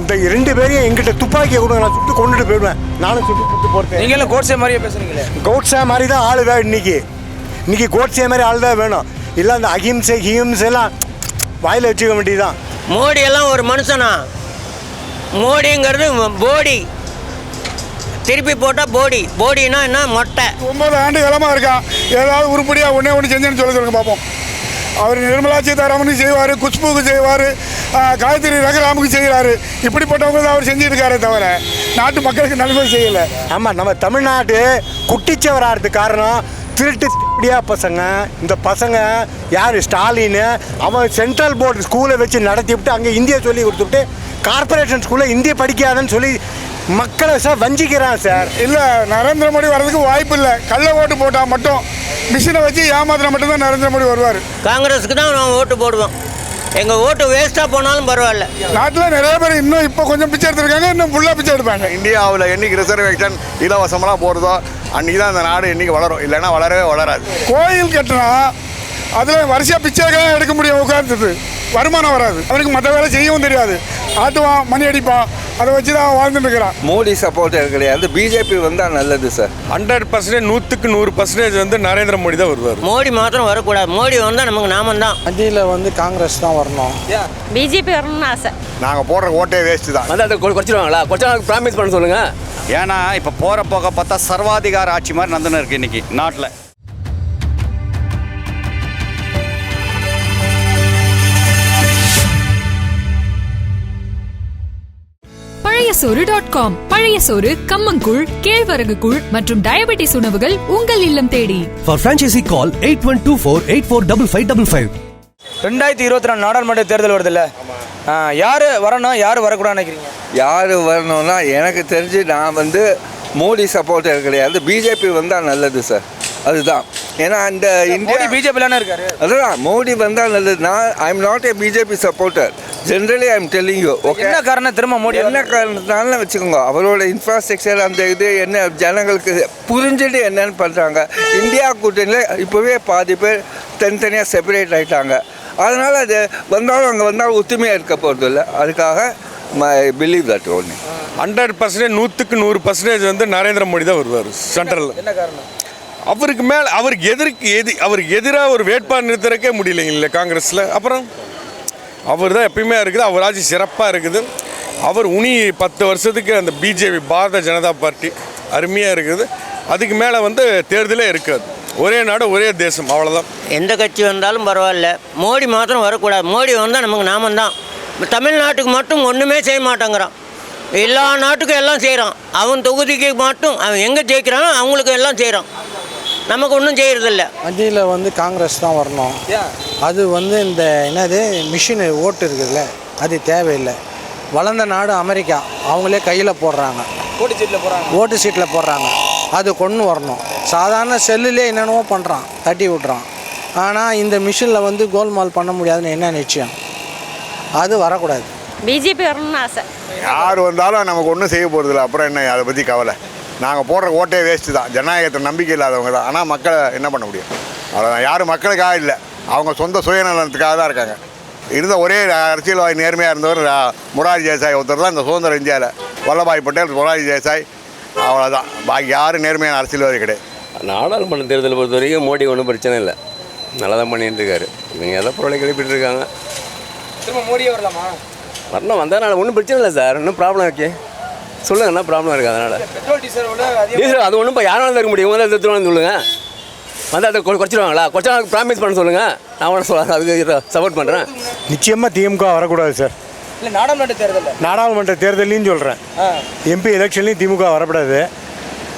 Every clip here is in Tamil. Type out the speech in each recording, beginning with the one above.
இந்த ரெண்டு பேரையும் எங்கிட்ட துப்பாக்கியை கொடுங்க நான் சுட்டு கொண்டுட்டு போயிடுவேன். நானும் சுட்டு சுட்டு போட்டேன் நீங்க எல்லாம் கோட்ஸே மாதிரியே பேசுறீங்களே? கோட்ஸே மாதிரி தான் ஆள் வேணும் இன்னைக்கு. இன்னைக்கு கோட்ஸே மாதிரி ஆள் தான் வேணும். இல்லை அந்த அகிம்சை ஹிம்சை எல்லாம் வாயில் வச்சுக்க வேண்டியதுதான். மோடி எல்லாம் ஒரு மனுஷனா? மோடிங்கிறது போடி. திருப்பி போட்டால் போடி. போடினா என்ன? மொட்டை. ஒன்பது ஆண்டு காலமாக இருக்கான் ஏதாவது உருப்படியாக ஒன்றே ஒன்று செஞ்சேன்னு சொல்ல சொல்லுங்க பார்ப்போம். அவர் நிர்மலா சீதாராமனுக்கு செய்வார் குஷ்புக்கு செய்வார் காயத்ரி ரகராமுக்கு செய்கிறாரு இப்படிப்பட்டவங்க தான் அவர் செஞ்சுருக்காரே தவிர நாட்டு மக்களுக்கு நன்மை செய்யலை. ஆமாம் நம்ம தமிழ்நாடு குட்டிச்சவராகிறதுக்கு காரணம் திருட்டு திருடியா பசங்க. இந்த பசங்க யார்? ஸ்டாலின். அவன் சென்ட்ரல் போர்டு ஸ்கூலை வச்சு நடத்தி விட்டு அங்கே இந்தியை சொல்லி கொடுத்துட்டு கார்ப்பரேஷன் ஸ்கூலில் இந்திய படிக்காதன்னு சொல்லி மக்களை சார் வஞ்சிக்கிறான் சார். இல்லை நரேந்திர மோடி வர்றதுக்கு வாய்ப்பு இல்லை. கள்ள ஓட்டு போட்டால் மட்டும் மிஷினை வச்சு ஏமாத்தினா மட்டும்தான் நரேந்திர மோடி வருவார். காங்கிரஸுக்கு தான் நான் ஓட்டு போடுவோம். எங்கள் ஓட்டு வேஸ்ட்டாக போனாலும் பரவாயில்ல. நாட்டில் நிறைய பேர் இன்னும் இப்போ கொஞ்சம் பிச்சை எடுத்திருக்காங்க இன்னும் ஃபுல்லாக பிச்சை எடுப்பாங்க. இந்தியாவில் என்னைக்கு ரிசர்வேஷன் இலவசமெல்லாம் போகிறதோ அன்றைக்கி தான் இந்த நாடு என்னைக்கு வளரும். இல்லைன்னா வளரவே வளராது. கோயில் கட்டினா அதில் வரிசையாக பிச்சை தான் எடுக்க முடியும் உட்கார்ந்துட்டு. வருமானம் வராது. அவனுக்கு மற்ற வேலை செய்யவும் தெரியாது. ஆட்டுவான் மணி அடிப்பான் அதை வச்சு தான் வாழ்ந்துட்டு இருக்கிறான். மோடி சப்போர்ட்டர் கிடையாது? பிஜேபி வந்தால் நல்லது சார் ஹண்ட்ரட் பர்சன்டேஜ் நூற்றுக்கு நூறு பர்சன்டேஜ் வந்து நரேந்திர மோடி தான் வருவார். மோடி மாத்திரம் வரக்கூடாது. மோடி வந்தால் நமக்கு நாமம் தான் மத்தியில் வந்து காங்கிரஸ் தான் வரணும். பிஜேபி வரணும்னு ஆசை. நாங்கள் போடுற ஓட்டே வேஸ்ட்டு தான். வந்து அதை குறைச்சிருவாங்களா? குறைச்சா ப்ராமிஸ் பண்ண சொல்லுங்க. ஏன்னா இப்போ போகிற போக பார்த்தா சர்வாதிகார ஆட்சி மாதிரி நடந்துன்னு இருக்கு இன்னைக்கு நாட்டில். பழைய சோறு டாட் காம் பழைய சோறு கம்மங்கூழ் கேழ்வரகு கூழ் மற்றும் டயபெட்டிஸ் உணவுகள் உங்கள் இல்லம் தேடி. For franchisee call 8124 845555. ரெண்டாயிரத்தி இருபத்தி ரெண்டு நாடாளுமன்ற தேர்தல் வருதுல்ல. யாரு வரணும் யாரு வரக்கூடாதுன்னு நினைக்கிறீங்க? யார் வரணும்னா எனக்கு தெரிஞ்சு நான் வந்து மோடி சப்போர்ட்டர் கிடையாது. பிஜேபி வந்தால் நல்லது சார் அதுதான். ஏன்னா அந்த மோடி இந்தியா பிஜேபியில் இருக்காரு. அதுதான் மோடி வந்தால் நல்லது. நான் I am not a BJP supporter generally I am telling you okay என்ன காரணம் திரும்ப மோடி என்ன காரணத்தினால வச்சுக்கோங்க அவரோட இன்ஃப்ராஸ்ட்ரக்சர் அந்த இது என்ன ஜனங்களுக்கு புரிஞ்சுட்டு என்னன்னு பண்ணுறாங்க இந்தியா கூட்டணியில் இப்போவே பாதி பேர் தனித்தனியாக செப்பரேட் ஆகிட்டாங்க அதனால் அது வந்தாலும் அங்கே வந்தாலும் ஒத்துமையாக இருக்க போகிறது இல்லை. அதுக்காக மை பிலீவ் தட் ஒன்று ஹண்ட்ரட் பர்சன்டேஜ் நூற்றுக்கு நூறு பர்சன்டேஜ் வந்து நரேந்திர மோடி தான் வருவார் சென்ட்ரலில் என்ன காரணம்? அவருக்கு மேலே அவருக்கு எதிர்க்கு எதி அவருக்கு எதிராக ஒரு வேட்பாளர் நிறுத்துறக்கே முடியலைங்களே காங்கிரஸில். அப்புறம்? அவர் தான் எப்பயுமே இருக்குது அவர் ஆட்சி சிறப்பாக இருக்குது. அவர் உனி பத்து வருஷத்துக்கு அந்த பிஜேபி பாரத ஜனதா பார்ட்டி அருமையாக இருக்குது. அதுக்கு மேலே வந்து தேர்தலே இருக்காது. ஒரே நாடு ஒரே தேசம் அவ்வளோதான் எந்த கட்சி வந்தாலும் பரவாயில்ல. மோடி மாத்திரம் வரக்கூடாது. மோடி வந்தால் நமக்கு நாமம் தான். தமிழ்நாட்டுக்கு மட்டும் ஒன்றுமே செய்ய மாட்டேங்கிறான். எல்லா நாட்டுக்கும் எல்லாம் செய்கிறான் அவன் தொகுதிக்கு மட்டும் அவன் எங்கே ஜெயிக்கிறானோ அவங்களுக்கு எல்லாம் செய்கிறான் நமக்கு ஒன்றும் செய்கிறதில்ல மத்தியில் வந்து காங்கிரஸ் தான் வரணும். அது வந்து இந்த என்னது மிஷின் ஓட்டு இருக்குதுல்ல அது தேவையில்லை. வளர்ந்த நாடு அமெரிக்கா அவங்களே கையில் போடுறாங்க. ஓட்டு சீட்டில் போடுறாங்க. ஓட்டு சீட்டில் போடுறாங்க. அது கொண்டு வரணும். சாதாரண செல்லுலே என்னென்னவோ பண்ணுறான் தட்டி விட்றான். ஆனால் இந்த மிஷினில் வந்து கோல்மால் பண்ண முடியாதுன்னு என்ன நிச்சயம்? அது வரக்கூடாது. பிஜேபி வரணும்னு ஆசை. யார் வந்தாலும் நமக்கு ஒன்றும் செய்ய போகிறதில்ல அப்புறம் என்ன அதை பற்றி கவலை. நாங்கள் போடுற ஓட்டே வேஸ்ட்டு தான். ஜனநாயகத்தை நம்பிக்கை இல்லாதவங்க தான். ஆனால் மக்களை என்ன பண்ண முடியும்? அவ்வளோதான் யாரும் மக்களுக்காக இல்லை. அவங்க சொந்த சுயநலத்துக்காக தான் இருக்காங்க. இருந்த ஒரே அரசியல்வாதி நேர்மையாக இருந்தவர் ரா- மொரார்ஜி தேசாய் ஒருத்தர் தான் இந்த சுதந்திர இந்தியாவில் வல்லபாய் பட்டேல் மொரார்ஜி தேசாய். அவ்வளோதான் பாக்கி யாரும் நேர்மையான அரசியல்வாதி கிடையாது. நாடாளுமன்ற தேர்தலை பொறுத்த வரைக்கும் மோடி ஒன்றும் பிரச்சனை இல்லை. நல்லா தான் பண்ணிட்டு இருக்காரு. இவங்க எதை பொருளை கிளப்பிட்டு இருக்காங்க. திரும்ப மோடியே வரலாமா? வரணும். வந்தால் ஒன்றும் பிரச்சனை இல்லை சார். ஒன்றும் ப்ராப்ளம் ஓகே. சொல்லுங்க என்ன ப்ராப்ளம் இருக்குது அதனால்? டீசல் அது ஒன்றும் இப்போ யாராலும் இருக்க முடியும்? தான் எடுத்துருவாங்க சொல்லுங்கள் வந்து அதை கொ- குறைச்சிருவாங்களா குறைச்சா ப்ராமிஸ் பண்ண சொல்லுங்கள் நான் ஒன்று சொல்ல அதுக்கு சப்போர்ட் பண்ணுறேன் நிச்சயமாக திமுக வரக்கூடாது சார். இல்லை நாடாளுமன்ற தேர்தலில். நாடாளுமன்ற தேர்தலையும் சொல்கிறேன் எம்பி எலெக்ஷன்லையும் திமுக வரக்கூடாது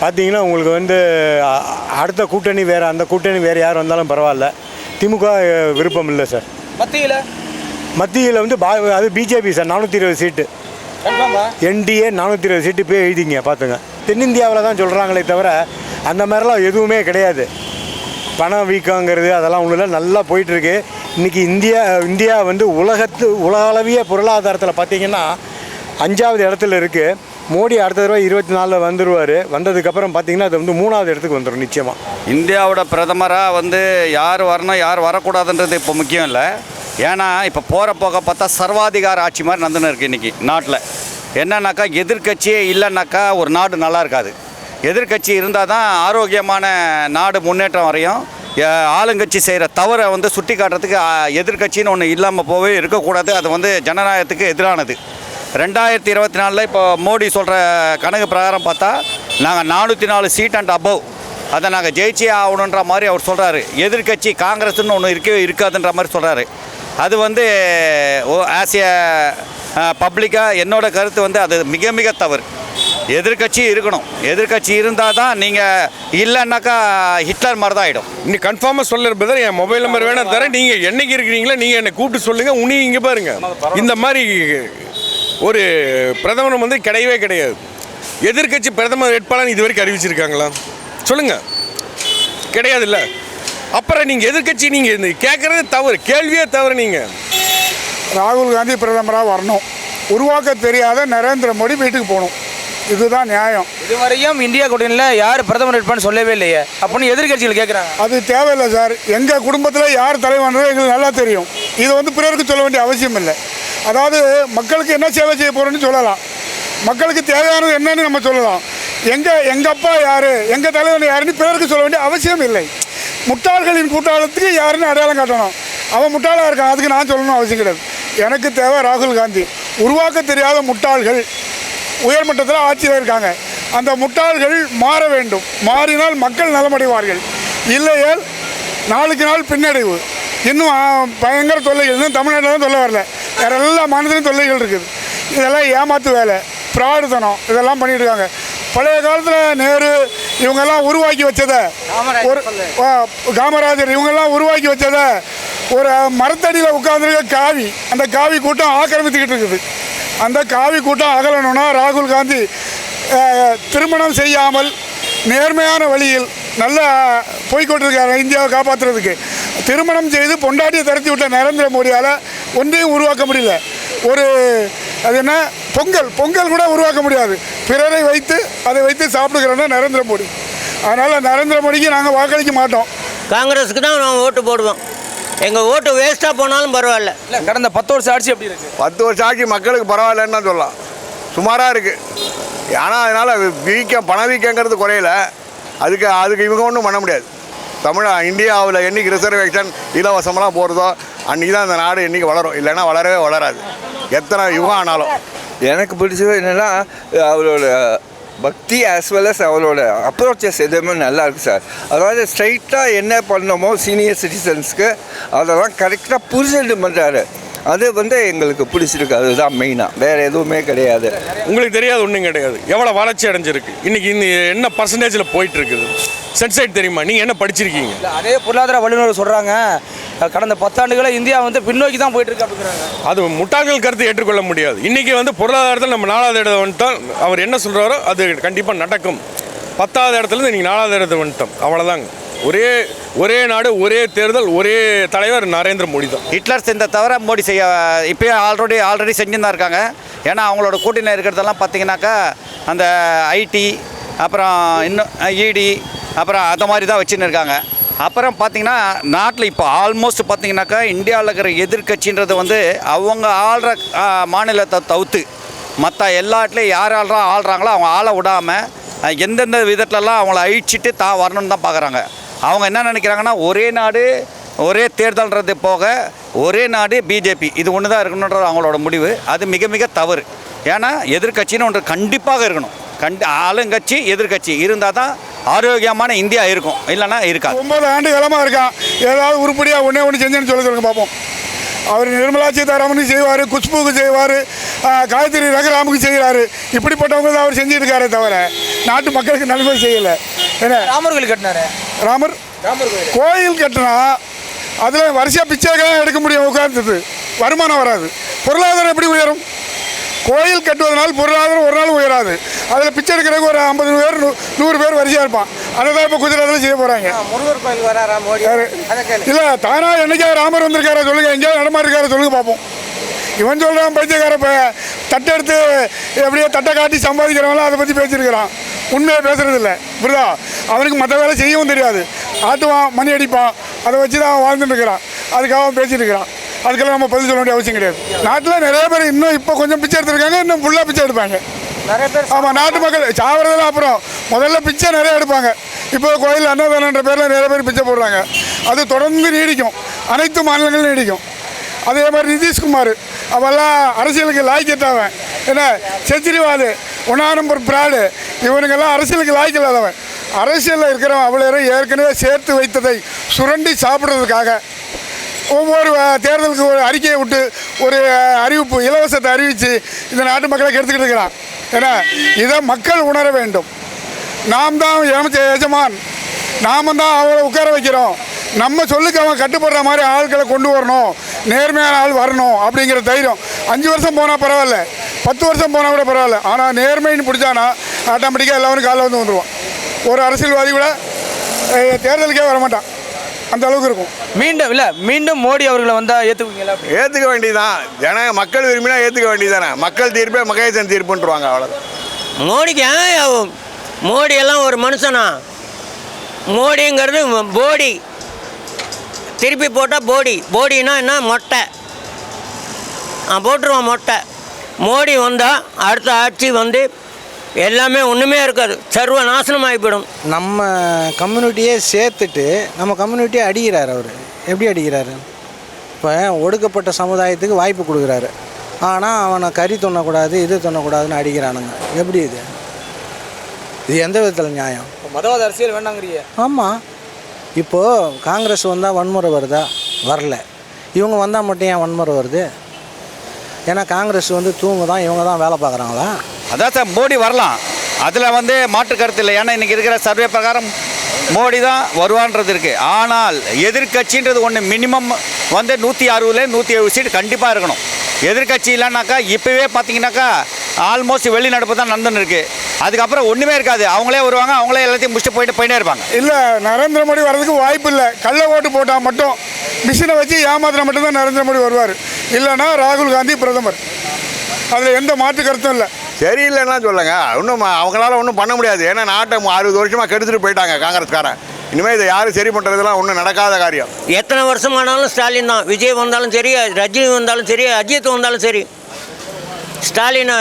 பார்த்தீங்கன்னா உங்களுக்கு வந்து அடுத்த கூட்டணி வேறு அந்த கூட்டணி வேறு யார் வந்தாலும் பரவாயில்ல. திமுக விருப்பம் இல்லை சார். மத்தியில்? மத்தியில் வந்து பா அது பிஜேபி சார். நானூற்றி இருபது சீட்டு. என்டிஏ நானூற்றி இருபது சீட்டு போய் எழுதிங்க பார்த்துங்க. தென்னிந்தியாவில் தான் சொல்கிறாங்களே தவிர அந்த மாதிரிலாம் எதுவுமே கிடையாது. பணம் வீக்கங்கிறது அதெல்லாம் ஒன்றும் இல்லை நல்லா போயிட்டுருக்கு. இன்றைக்கி இந்தியா இந்தியா வந்து உலகத்து உலகளவிய பொருளாதாரத்தில் பார்த்தீங்கன்னா அஞ்சாவது இடத்துல இருக்குது மோடி அடுத்த தடவை இருபத்தி நாலில் வந்துடுவார் வந்ததுக்கப்புறம் பார்த்தீங்கன்னா அது வந்து மூணாவது இடத்துக்கு வந்துடும் நிச்சயமாக இந்தியாவோட பிரதமராக வந்து யார் வரணும் யார் வரக்கூடாதுன்றது இப்போ முக்கியம் இல்லை. ஏன்னா இப்போ போகிற போக பார்த்தா சர்வாதிகார ஆட்சி மாதிரி நடந்துன்னு இருக்குது இன்றைக்கி நாட்டில். என்னன்னாக்கா எதிர்கட்சியே இல்லைன்னாக்கா ஒரு நாடு நல்லா இருக்காது. எதிர்க்கட்சி இருந்தால் தான் ஆரோக்கியமான நாடு முன்னேற்றம் வரையும் ஆளுங்கட்சி செய்கிற தவறை வந்து சுட்டி காட்டுறதுக்கு எதிர்கட்சின்னு எதிர்க்கட்சின்னு ஒன்று இல்லாமல் போவே இருக்கக்கூடாது. அது வந்து ஜனநாயகத்துக்கு எதிரானது. ரெண்டாயிரத்தி இருபத்தி நாலில் இப்போ மோடி சொல்கிற கணக்கு பிரகாரம் பார்த்தா நாங்கள் நானூற்றி நாலு சீட் அண்ட் அபவ் அதை நாங்கள் ஜெயிச்சே ஆகணுன்ற மாதிரி அவர் சொல்கிறாரு எதிர்க்கட்சி காங்கிரஸ்னு ஒன்று இருக்கவே இருக்காதுன்ற மாதிரி சொல்கிறாரு அது வந்து ஆஸ் ஏ பப்ளிக்காக என்னோட கருத்து வந்து அது மிக மிக தவறு. எதிர்க்கட்சி இருக்கணும். எதிர்க்கட்சி இருந்தால் தான் நீங்கள் இல்லைன்னாக்கா ஹிட்லர் மாதிரி தான் ஆகிடும் இன்னும் கன்ஃபார்மாக சொல்லுற பிரதர் என் மொபைல் நம்பர் வேணால் தரேன். நீங்கள் என்னைக்கு இருக்கிறீங்களோ நீங்கள் என்னை கூப்பிட்டு சொல்லுங்கள் உனி இங்கே பாருங்கள் இந்த மாதிரி ஒரு பிரதமர் வந்து கிடையவே கிடையாது. எதிர்க்கட்சி பிரதமர் வேட்பாளர் இது வரைக்கும் அறிவிச்சிருக்காங்களா? சொல்லுங்கள் கிடையாதுல்ல. அப்புறம் நீங்கள் எதிர்க்கட்சி நீங்கள் கேட்குறது தவறு கேள்வியே தவறு நீங்கள் ராகுல் காந்தி பிரதமராக வரணும். உருவாக்க தெரியாத நரேந்திர மோடி வீட்டுக்கு போகணும். இதுதான் நியாயம். இதுவரையும் இந்தியா கூட்டணியில் யார் பிரதமர் இருப்பான்னு சொல்லவே இல்லையே. அப்படின்னு எதிர்கட்சிகள் கேட்குறாங்க அது தேவையில்லை சார். எங்கள் குடும்பத்தில் யார் தலைவன்றது எங்களுக்கு நல்லா தெரியும். இது வந்து பிறருக்கு சொல்ல வேண்டிய அவசியம் இல்லை. அதாவது மக்களுக்கு என்ன சேவை செய்ய போகிறோன்னு சொல்லலாம். மக்களுக்கு தேவையானது என்னன்னு நம்ம சொல்லலாம். எங்கள் எங்கள் அப்பா யார் எங்கள் தலைவன் யாருன்னு பிறருக்கு சொல்ல வேண்டிய அவசியம் இல்லை. முட்டாள்களின் கூட்டாளத்துக்கு யாருன்னு அடையாளம் காட்டணும். அவன் முட்டாளாக இருக்கான் அதுக்கு நான் சொல்லணும் அவசியம் கிடையாது. எனக்கு தேவை ராகுல் காந்தி. உருவாக்க தெரியாத முட்டாள்கள் உயர்மட்டத்தில் ஆட்சியில் இருக்காங்க. அந்த முட்டாள்கள் மாற வேண்டும். மாறினால் மக்கள் நலமடைவார்கள். இல்லையால் நாளுக்கு நாள் பின்னடைவு. இன்னும் பயங்கர தொல்லைகள். இன்னும் தமிழ்நாட்டில் தான் தொல்லை வரல. வேற எல்லா மாநிலத்திலும் தொல்லைகள் இருக்குது. இதெல்லாம் ஏமாத்து வேலை பிராடுத்தனம் இதெல்லாம் பண்ணிட்டு இருக்காங்க. பழைய காலத்தில் நேரு இவங்கெல்லாம் உருவாக்கி வச்சதை. ஒரு காமராஜர் இவங்கெல்லாம் உருவாக்கி வச்சதை ஒரு மரத்தடியில் உட்காந்துருக்க காவி அந்த காவி கூட்டம் ஆக்கிரமித்துக்கிட்டு இருக்குது. அந்த காவி கூட்டம் அகலணும்னா ராகுல் காந்தி திருமணம் செய்யாமல் நேர்மையான வழியில் நல்ல போய்கொண்டிருக்காரு இந்தியாவை காப்பாற்றுறதுக்கு திருமணம் செய்து பொண்டாட்டியை திரட்டி விட்ட நரேந்திர மோடியால் ஒன்றையும் உருவாக்க முடியல. ஒரு அது என்ன? பொங்கல் பொங்கல் கூட உருவாக்க முடியாது. பிறரை வைத்து அதை வைத்து சாப்பிடுகிறோன்னா நரேந்திர மோடி. அதனால் நரேந்திர மோடிக்கு நாங்கள் வாக்களிக்க மாட்டோம். காங்கிரஸுக்கு தான் நான் ஓட்டு போடுவோம். எங்கள் ஓட்டு வேஸ்ட்டாக போனாலும் பரவாயில்ல. இல்லை கடந்த பத்து வருஷம் ஆட்சி எப்படி இருக்கு? பத்து வருஷம் ஆட்சி மக்களுக்கு பரவாயில்லன்னு தான் சொல்லலாம். சுமாராக இருக்குது ஆனால் அதனால் வீக்கம் பண வீக்கங்கிறது குறையல. அதுக்கு அதுக்கு இவங்க ஒன்றும் பண்ண முடியாது. தமிழ் இந்தியாவில் என்னைக்கு ரிசர்வேஷன் இலவசமெல்லாம் போகிறதோ அன்றைக்கி தான் இந்த நாடு என்னைக்கு வளரும். இல்லைன்னா வளரவே வளராது. எத்தனை யுகம் ஆனாலும். எனக்கு பிடிச்சது என்னென்னா அவரோட பக்தி as well as அவரோட அப்ரோச்சஸ் எதுவுமே நல்லா இருக்கு சார் அதாவது ஸ்ட்ரைட்டாக என்ன பண்ணணுமோ சீனியர் சிட்டிசன்ஸ்க்கு அதெல்லாம் கரெக்டாக புரிஞ்சுட்டு பண்ணுறாரு அது வந்து எங்களுக்கு பிடிச்சிருக்கு அதுதான் மெயினாக வேறு எதுவுமே கிடையாது. உங்களுக்கு தெரியாது ஒன்றும் கிடையாது. எவ்வளோ வளர்ச்சி அடைஞ்சிருக்கு. இன்னைக்கு இந்த என்ன பர்சன்டேஜில் போயிட்டு இருக்குது? சென்சைட் தெரியுமா? நீங்கள் என்ன படிச்சிருக்கீங்க? இல்லை அதே பொருளாதார வல்லுநர் சொல்கிறாங்க கடந்த பத்தாண்டுகளாக இந்தியா வந்து பின்னோக்கி தான் போயிட்டு இருக்கு அப்படிங்கிறாங்க. அது முட்டாள்கள் கருத்து ஏற்றுக்கொள்ள முடியாது. இன்றைக்கி வந்து பொருளாதாரத்தில் நம்ம நாலாவது இடத்துல வந்துட்டோம். அவர் என்ன சொல்கிறாரோ அது கண்டிப்பாக நடக்கும். பத்தாவது இடத்துல இன்றைக்கி நாலாவது இடத்துல வந்துட்டோம். அவ்வளோதாங்க ஒரே ஒரே நாடு ஒரே தேர்தல் ஒரே தலைவர் நரேந்திர மோடி தான். ஹிட்லர் செஞ்ச தவிர மோடி செய்ய இப்போயே ஆல்ரெடி ஆல்ரெடி செஞ்சுன்னு தான் இருக்காங்க. ஏன்னா அவங்களோட கூட்டணி இருக்கிறதெல்லாம் பார்த்தீங்கன்னாக்கா அந்த ஐடி அப்புறம் இன்னும் இடி அப்புறம் அந்த மாதிரி தான் வச்சுன்னு இருக்காங்க. அப்புறம் பார்த்திங்கன்னா நாட்டில் இப்போ ஆல்மோஸ்ட் பார்த்திங்கனாக்கா இந்தியாவில் இருக்கிற எதிர்க்கட்சின்றது வந்து அவங்க ஆள்ற மாநிலத்தை தவிர்த்து மற்ற எல்லாத்துலேயும் யார் ஆள்றா ஆள்றாங்களோ அவங்க ஆளை விடாமல் எந்தெந்த விதத்துலலாம் அவங்கள அழிச்சிட்டு தான் வரணும்னு தான் பார்க்குறாங்க. அவங்க என்ன நினைக்கிறாங்கன்னா ஒரே நாடு ஒரே தேர்தல்ன்றது போக ஒரே நாடு பிஜேபி. இது ஒன்று தான் இருக்கணுன்றது அவங்களோட முடிவு. அது மிக மிக தவறு. ஏன்னா எதிர்க்கட்சின்னு ஒன்று கண்டிப்பாக இருக்கணும். கண்டி ஆளுங்கட்சி எதிர்க்கட்சி. இருந்தால் தான் ஆரோக்கியமான இந்தியா இருக்கும். இல்லைன்னா இருக்காது. ஒன்பது ஆண்டு காலமாக இருக்கான். ஏதாவது உருப்படியாக ஒன்றே ஒன்று செஞ்சேன்னு சொல்ல சொல்லுங்க பார்ப்போம் அவர் நிர்மலா சீதாராமனுக்கு செய்வார் குஷ்புக்கு செய்வார் காயத்ரி ரகுராமுக்கு செய்கிறாரு இப்படிப்பட்டவங்க தான் அவர் செஞ்சுட்டு இருக்காரே தவிர நாட்டு மக்களுக்கு நன்மை செய்யலை. என்ன? ராமர் கோயில் கட்டினாரு. ராமர்? ராமர் கோயில். கட்டினா அதில் வருஷம் பிச்சைக்காக எடுக்க முடியும் உட்கார்ந்தது. வருமானம் வராது. பொருளாதாரம் எப்படி உயரும்? கோயில் கட்டுவதனால் பொருளாதாரம் ஒரு நாள் உயராது. அதில் பிச்சை எடுக்கிறதுக்கு ஒரு ஐம்பது பேர் நூறு பேர் வரிசையாக இருப்பான். அதை தான் இப்போ குஜராத்தில் செய்ய போகிறாங்க முருகர் கோயில் வராரா மோடி? இல்லை தானா என்னைக்காவது ராமர் வந்திருக்காரா சொல்லுங்க. எங்கேயாவது நடமாறி இருக்காரா சொல்லுங்க பார்ப்போம் இவன் சொல்கிறான் பைத்தியக்கார இப்போ தட்டெடுத்து எப்படியோ தட்டை காட்டி சம்பாதிக்கிறவங்களாம் அதை பற்றி பேசியிருக்கிறான். உண்மையை பேசுறது இல்லை. புரியுதா? அவனுக்கு மற்ற வேலை செய்யவும் தெரியாது. ஆட்டுவான் மணி அடிப்பான். அதை வச்சு தான் அவன் வாழ்ந்துட்டு இருக்கிறான். அதுக்காக அவன் பேசிட்டு இருக்கிறான். அதுக்கெல்லாம் நம்ம பதில் சொல்ல வேண்டிய அவசியம் கிடையாது. நாட்டில் நிறைய பேர் இன்னும் இப்போ கொஞ்சம் பிச்சை எடுத்திருக்காங்க இன்னும் ஃபுல்லாக பிச்சை எடுப்பாங்க. நிறைய பேர் ஆமாம் நாட்டு மக்கள் சாவறதெல்லாம் அப்புறம் முதல்ல பிச்சை நிறைய எடுப்பாங்க. இப்போ கோயில் அன்னதானன்ற பேரில் நிறைய பேர் பிச்சை போடுறாங்க. அது தொடர்ந்து நீடிக்கும். அனைத்து மாநிலங்களும் நீடிக்கும். அதே மாதிரி நிதிஷ்குமார் அவெல்லாம் அரசியலுக்கு லாய்க்கெட்டவன் என்ன? கெஜ்ரிவால் ஒன்றா நம்பர் பிராடு இவனுங்கெல்லாம் அரசியலுக்கு லாய்க்கு இல்லாதவன் அரசியலில் இருக்கிறவன் அவ்வளோ ஏற்கனவே சேர்த்து வைத்ததை சுரண்டி சாப்பிட்றதுக்காக ஒவ்வொரு தேர்தலுக்கு ஒரு அறிக்கையை விட்டு ஒரு அறிவிப்பு இலவசத்தை அறிவித்து இந்த நாட்டு மக்களை கெடுத்துக்கிட்டு இருக்கிறான். ஏன்னா இதை மக்கள் உணர வேண்டும். நாம் தான் எஜமான். நாம தான் அவளை உட்கார வைக்கிறோம். நம்ம சொல்லுக்கு அவன் கட்டுப்படுற மாதிரி ஆட்களை கொண்டு வரணும். நேர்மையான ஆள் வரணும் அப்படிங்கிற தைரியம். அஞ்சு வருஷம் போனால் பரவாயில்ல. பத்து வருஷம் போனால் கூட பரவாயில்ல. ஆனால் நேர்மைன்னு பிடிச்சானா ஆட்டோமேட்டிக்காக எல்லாரும் காலைல வந்து வந்துடுவான் ஒரு அரசியல்வாதி கூட தேர்தலுக்கே வரமாட்டான். அந்த அளவுக்கு இருக்கும். மீண்டும் இல்லை மீண்டும் மோடி அவர்களை வந்தால் ஏற்றுக்குவீங்களா ஏற்றுக்க வேண்டியதுதான். ஜன மக்கள் விரும்பினா ஏற்றுக்க வேண்டியதானே மக்கள் தீர்ப்பே மகேசன் தீர்ப்புன்றுவாங்க அவ்வளோதான் மோடிக்கு ஏன் மோடி எல்லாம் ஒரு மனுஷனா? மோடிங்கிறது போடி. திருப்பி போட்டால் போடி. போடினா என்ன? மொட்டை. போட்டுருவான் மொட்டை. மோடி வந்தால் அடுத்த ஆட்சி வந்து எல்லாமே ஒன்றுமே இருக்காது. சர்வ நாசனம் ஆகிவிடும் நம்ம கம்யூனிட்டியே சேர்த்துட்டு நம்ம கம்யூனிட்டியை அடிக்கிறார் அவர். எப்படி அடிக்கிறாரு? இப்போ ஒடுக்கப்பட்ட சமுதாயத்துக்கு வாய்ப்பு கொடுக்குறாரு. ஆனால் அவனை கறி தொண்ணக்கூடாது இது தொண்ணக்கூடாதுன்னு அடிக்கிறானுங்க. எப்படி இது? இது எந்த விதத்தில் நியாயம்? மதவாத அரசியல் வேண்டாங்கிறீங்க. ஆமாம் இப்போது காங்கிரஸ் வந்தால் வன்முறை வருதா? வரல. இவங்க வந்தால் மட்டும் ஏன் வன்முறை வருது? ஏன்னா காங்கிரஸ் வந்து தூங்க தான் இவங்க தான் வேலை பார்க்குறாங்களா? அதான் சார் மோடி வரலாம். அதில் வந்து மாற்று கருத்து இல்லை. ஏன்னா இன்றைக்கி இருக்கிற சர்வே பிரகாரம் மோடி தான் வருவான்றது இருக்குது ஆனால் எதிர்க்கட்சின்றது ஒன்று மினிமம் வந்து நூற்றி அறுபதுல நூற்றி எழுபது சீட் கண்டிப்பாக இருக்கணும். எதிர்க்கட்சி இல்லைனாக்கா இப்போவே பார்த்தீங்கன்னாக்கா ஆல்மோஸ்ட் வெளிநடப்பு தான் நடந்துன்னு இருக்குது அதுக்கப்புறம் ஒன்றுமே இருக்காது. அவங்களே வருவாங்க அவங்களே எல்லாத்தையும் முடிச்சுட்டு போயிட்டு போயிட்டே இருப்பாங்க. இல்லை நரேந்திர மோடி வர்றதுக்கு வாய்ப்பு இல்லை. கள்ள ஓட்டு போட்டால் மட்டும் மிஷினை வச்சு ஏமாத்தினா மட்டும்தான் நரேந்திர மோடி வருவார். இல்லைன்னா ராகுல் காந்தி பிரதமர். அதில் எந்த மாற்று கருத்தும் இல்லை. சரியில்லைன்னா சொல்லுங்க. இன்னும் அவங்களால ஒன்றும் பண்ண முடியாது. ஏன்னா நாட்டை அறுபது வருஷமாக கெடுத்துட்டு போயிட்டாங்க காங்கிரஸ்காரன். இனிமேல் இதை யாரும் சரி பண்ணுறதுலாம் ஒன்றும் நடக்காத காரியம். எத்தனை வருஷம் ஆனாலும் ஸ்டாலின் தான். விஜய் வந்தாலும் சரி ரஜினி வந்தாலும் சரி அஜித் வந்தாலும் சரி. ஸ்டாலினை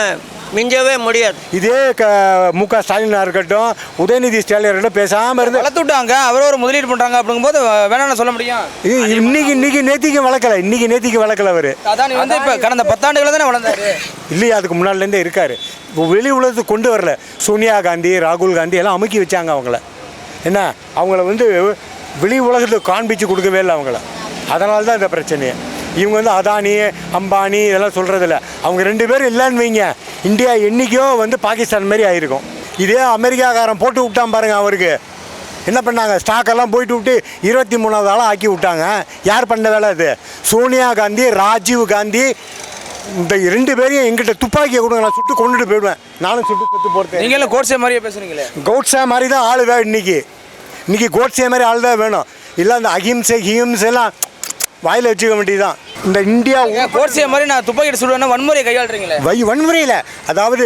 மிஞ்சவே முடியாது. இதே க மு க ஸ்டாலினாக இருக்கட்டும் உதயநிதி ஸ்டாலின் இருக்கட்டும் பேசாமல் இருந்து வளர்த்து விட்டாங்க அவரே ஒரு முதலீடு பண்ணுறாங்க அப்படிங்கும்போது வேணாம்னு சொல்ல முடியும். இது இன்னைக்கு இன்னைக்கு நேத்திக்கு வளர்க்கல இன்னைக்கு நேத்திக்கு வளர்க்கல அவர். அதான் வந்து இப்போ கடந்த பத்தாண்டுகளை தானே வளர்ந்தாரு. இல்லையா அதுக்கு முன்னாடிலேருந்தே இருக்காரு. இப்போ வெளி உலகத்துக்கு கொண்டு வரல. சோனியா காந்தி ராகுல் காந்தி எல்லாம் அமுக்கி வச்சாங்க அவங்கள. என்ன? அவங்கள வந்து வெளி உலகத்துக்கு காண்பிச்சு கொடுக்கவே இல்லை அவங்கள. அதனால தான் இந்த பிரச்சனையே. இவங்க வந்து அதானி அம்பானி இதெல்லாம் சொல்கிறதில்ல அவங்க ரெண்டு பேரும் இல்லைன்னு வைங்க. இந்தியா என்றைக்கோ வந்து பாகிஸ்தான் மாதிரி ஆயிருக்கும். இதே அமெரிக்காக்காரன் போட்டு விட்டான் பாருங்க அவருக்கு. என்ன பண்ணாங்க? ஸ்டாக்கெல்லாம் போயிட்டு விட்டு இருபத்தி மூணாவது ஆளாக ஆக்கி விட்டாங்க. யார் பண்ண வேலை அது? சோனியா காந்தி ராஜீவ் காந்தி இந்த ரெண்டு பேரையும் எங்கிட்ட துப்பாக்கியை கொடுங்க நான் சுட்டு கொண்டுட்டு போயிடுவேன். நானும் சுட்டு சுட்டு போகிறேன் நீங்களும் கோட்ஸே மாதிரியே பேசுறீங்களே கோட்ஸே மாதிரி தான் ஆள் வேணும் இன்னைக்கு. இன்னைக்கு கோட்ஸே மாதிரி ஆள் தான் வேணும். இல்லை அந்த அகிம்சை ஹிம்சை எல்லாம் வாயில் வச்சுக்க வேண்டியதுதான். இந்த இந்தியா கோட்ஸே மாதிரி நான் துப்பாக்கி சுடுவேன்னா வன்முறையை கையாளுறீங்களே? வை வன்முறையில். அதாவது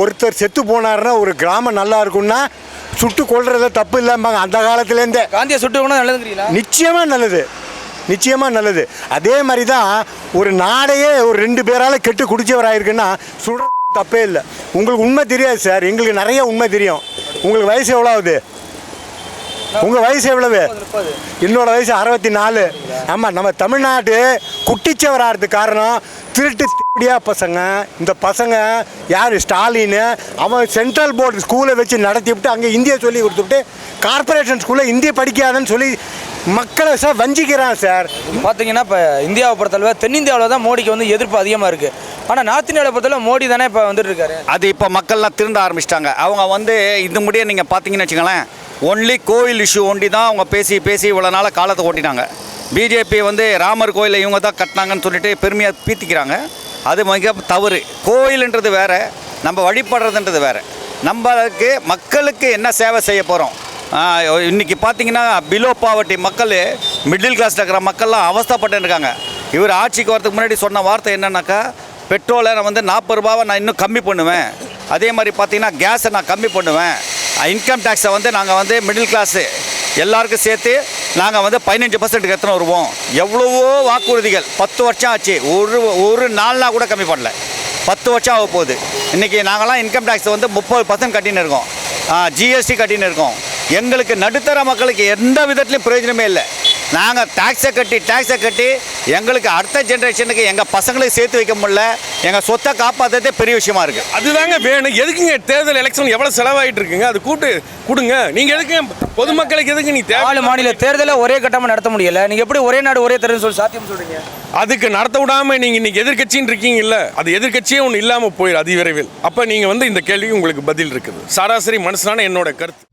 ஒருத்தர் செத்து போனாருன்னா ஒரு கிராமம் நல்லா இருக்கும்னா சுட்டு கொள்றதுல தப்பு இல்லைம்பாங்க. அந்த காலத்துலேருந்தே. காந்தியை சுட்டு நல்லதுங்கிறீங்களா? நிச்சயமாக நல்லது. நிச்சயமாக நல்லது. அதே மாதிரி தான் ஒரு நாடையே ஒரு ரெண்டு பேரால் கெட்டு குடிச்சவராயிருக்குன்னா சுடுற தப்பே இல்லை. உங்களுக்கு உண்மை தெரியாது சார். எங்களுக்கு நிறைய உண்மை தெரியும். உங்களுக்கு வயசு எவ்வளோ ஆகுது? உங்கள் வயசு எவ்வளவு? என்னோட வயசு அறுபத்தி நாலு. ஆமாம் நம்ம தமிழ்நாட்டு குட்டிச்சவராகிறதுக்கு காரணம் திருட்டு திருடியா பசங்க. இந்த பசங்க யார்? ஸ்டாலின். அவன் சென்ட்ரல் போர்டு ஸ்கூலை வச்சு நடத்தி விட்டு அங்கே இந்தியை சொல்லி கொடுத்துட்டு கார்ப்பரேஷன் ஸ்கூலில் இந்திய படிக்காதன்னு சொல்லி மக்களை சார் வஞ்சிக்கிறான் சார். பார்த்தீங்கன்னா இப்போ இந்தியாவை பொறுத்தளவு தென்னிந்தியாவில் தான் மோடிக்கு வந்து எதிர்ப்பு அதிகமாக இருக்குது ஆனால் நார்த் இந்தியாவில் பொறுத்தளவு மோடி தானே இப்போ வந்துட்டு இருக்காரு. அது இப்போ மக்கள்லாம் திருந்த ஆரம்பிச்சிட்டாங்க. அவங்க வந்து இது முடிய நீங்கள் பார்த்தீங்கன்னு வச்சுங்களேன் ஒன்லி கோயில் இஷ்யூ ஒண்டி தான் அவங்க பேசி பேசி இவ்வளோ நாளாக காலத்தை ஓட்டிட்டாங்க. பிஜேபி வந்து ராமர் கோயிலை இவங்க தான் கட்டினாங்கன்னு சொல்லிட்டு பெருமையாக பீத்திக்கிறாங்க. அது மிக தவறு. கோயிலுன்றது வேறு நம்ம வழிபடுறதுன்றது வேறு. நம்மளுக்கு மக்களுக்கு என்ன சேவை செய்ய போகிறோம் இன்னைக்கு பார்த்தீங்கன்னா பிலோ பாவர்ட்டி மக்கள் மிடில் கிளாஸில் இருக்கிற மக்கள்லாம் அவஸ்தப்பட்டு இருக்காங்க. இவர் ஆட்சிக்கு வரதுக்கு முன்னாடி சொன்ன வார்த்தை என்னன்னாக்கா பெட்ரோலை நான் வந்து நாற்பது ரூபாவை நான் இன்னும் கம்மி பண்ணுவேன். அதே மாதிரி பார்த்தீங்கன்னா கேஸை நான் கம்மி பண்ணுவேன். இன்கம் டேக்ஸை வந்து நாங்கள் வந்து மிடில் கிளாஸு எல்லாருக்கும் சேர்த்து நாங்கள் வந்து பதினஞ்சு பர்சன்ட்டுக்கு எத்தனை வருவோம். எவ்வளவோ வாக்குறுதிகள். பத்து வருஷம் ஆச்சு. ஒரு ஒரு நாள்னா கூட கம்மி பண்ணல. பத்து வருஷம் ஆக போகுது. இன்றைக்கி நாங்களாம் இன்கம் டேக்ஸ் வந்து முப்பது பர்சன்ட் கட்டின்னு இருக்கோம். ஜிஎஸ்டி கட்டின்னு இருக்கோம். எங்களுக்கு நடுத்தர மக்களுக்கு எந்த விதத்துலையும் பிரயோஜனமே இல்லை. நாங்கள் டேக்ஸை கட்டி டேக்ஸை கட்டி எங்களுக்கு அடுத்த ஜென்ரேஷனுக்கு எங்கள் பசங்களுக்கு சேர்த்து வைக்க முடியல. எங்கள் சொத்தை காப்பாற்றுறதே பெரிய விஷயமா இருக்குது அதுதாங்க வேணும். எதுக்குங்க தேர்தல் எலெக்ஷன் எவ்வளோ செலவாயிட்டு இருக்குங்க? அது கூட்டு கொடுங்க. நீங்கள் எதுக்கு பொதுமக்களுக்கு எதுக்கு நீ தேவை? நாலு மாநில தேர்தலை ஒரே கட்டமாக நடத்த முடியல. நீங்கள் எப்படி ஒரே நாடு ஒரே தேர்தல் சொல்லி சாத்தியம் சொல்கிறீங்க அதுக்கு நடத்த விடாம நீங்க இன்னைக்கு எதிர்க்கட்சின்னு இருக்கீங்கல்ல அது எதிர்க்கட்சியே ஒன்று இல்லாம போயிடும் அதி விரைவில் அப்ப நீங்க வந்து இந்த கேள்விக்கு உங்களுக்கு பதில் இருக்குது. சராசரி மனுஷனான என்னோட கருத்து.